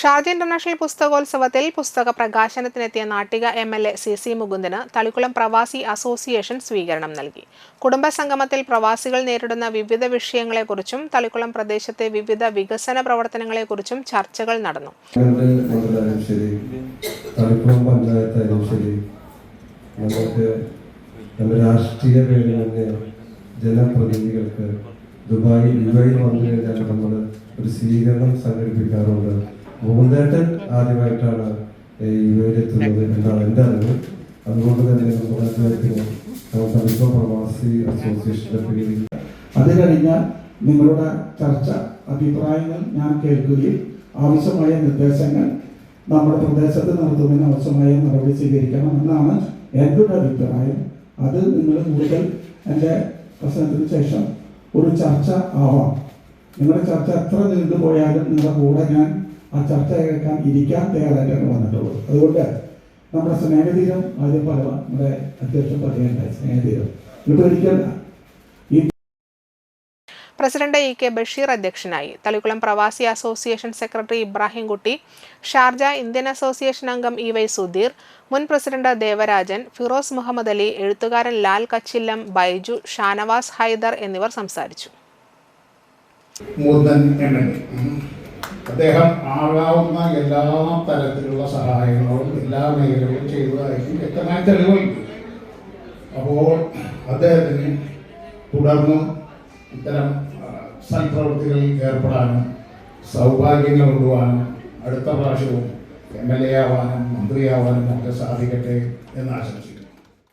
Sharjah international പുസ്തകോത്സവത്തിൽ പുസ്തക പ്രകാശനത്തിനെത്തിയ Nattika M L A C C Mukundan Thalikulam പ്രവാസി അസോസിയേഷൻ സ്വീകരണം നൽകി. കുടുംബസംഗമത്തിൽ പ്രവാസികൾ നേരിടുന്ന വിവിധ വിഷയങ്ങളെക്കുറിച്ചും തളിക്കുളം പ്രദേശത്തെ വിവിധ വികസന പ്രവർത്തനങ്ങളെക്കുറിച്ചും ചർച്ചകൾ നടന്നു. ദുബായി ദുബായിൽ വന്നു കഴിഞ്ഞാൽ നമ്മൾ ഒരു സ്വീകരണം സംഘടിപ്പിക്കാറുണ്ട്. മൂന്നേട്ടൻ ആദ്യമായിട്ടാണ് ഇവരെത്തുന്നത് എന്താണ് എന്റെ അറിവ്. അതുകൊണ്ട് തന്നെ തളിക്കുളം പ്രവാസി അസോസിയേഷന്റെ പേരിൽ അത് കഴിഞ്ഞാൽ നിങ്ങളുടെ ചർച്ച അഭിപ്രായങ്ങൾ ഞാൻ കേൾക്കുകയും ആവശ്യമായ നിർദ്ദേശങ്ങൾ നമ്മുടെ പ്രദേശത്ത് നടത്തുന്നതിന് ആവശ്യമായ നടപടി സ്വീകരിക്കണം എന്നാണ് എന്റെ ഒരു അഭിപ്രായം. അത് നിങ്ങൾ കൂടുതൽ എന്റെ പ്രസംഗത്തിന് ശേഷം ഒരു ചർച്ച ആവാം. നിങ്ങളുടെ ചർച്ച എത്ര നീണ്ടുപോയാലും നിങ്ങളുടെ കൂടെ ഞാൻ ആ ചർച്ച കേൾക്കാൻ ഇരിക്കാൻ തയ്യാറായിട്ടാണ് വന്നിട്ടുള്ളത്. അതുകൊണ്ട് നമ്മുടെ സ്നേഹതീരം ആദ്യം പറയാം നമ്മുടെ അധ്യക്ഷൻ പറയേണ്ട സ്നേഹതീരം. ഇത് പേടിക്കണ്ട പ്രസിഡന്റ് ഇ കെ ബഷീർ അധ്യക്ഷനായി തളിക്കുളം പ്രവാസി association secretary Ibrahimkutty Sharjah Indian association അംഗം ഇ വൈ സുധീർ മുൻ പ്രസിഡന്റ് ദേവരാജൻ ഫിറോസ് മുഹമ്മദ് അലി എഴുത്തുകാരൻ ലാൽ കച്ചില്ലം ബൈജു ഷാനവാസ് ഹൈദർ എന്നിവർ സംസാരിച്ചു. അദ്ദേഹം ആകാവുന്ന എല്ലാ തരത്തിലുള്ള സഹായങ്ങളും എല്ലാ മേഖലകളും ചെയ്തതായിരിക്കും വ്യക്തമായ തെളിവുണ്ട് അപ്പോൾ അദ്ദേഹത്തിന് തുടർന്നും ഇത്തരം സൽപ്രവൃത്തികളിൽ ഏർപ്പെടാനും സൗഭാഗ്യങ്ങൾ കൊണ്ടുപോകാനും അടുത്ത പ്രാവശ്യവും എം എൽ എ ആവാനും മന്ത്രിയാവാനും ഒക്കെ സാധിക്കട്ടെ എന്ന് ആശംസിക്കുന്നു.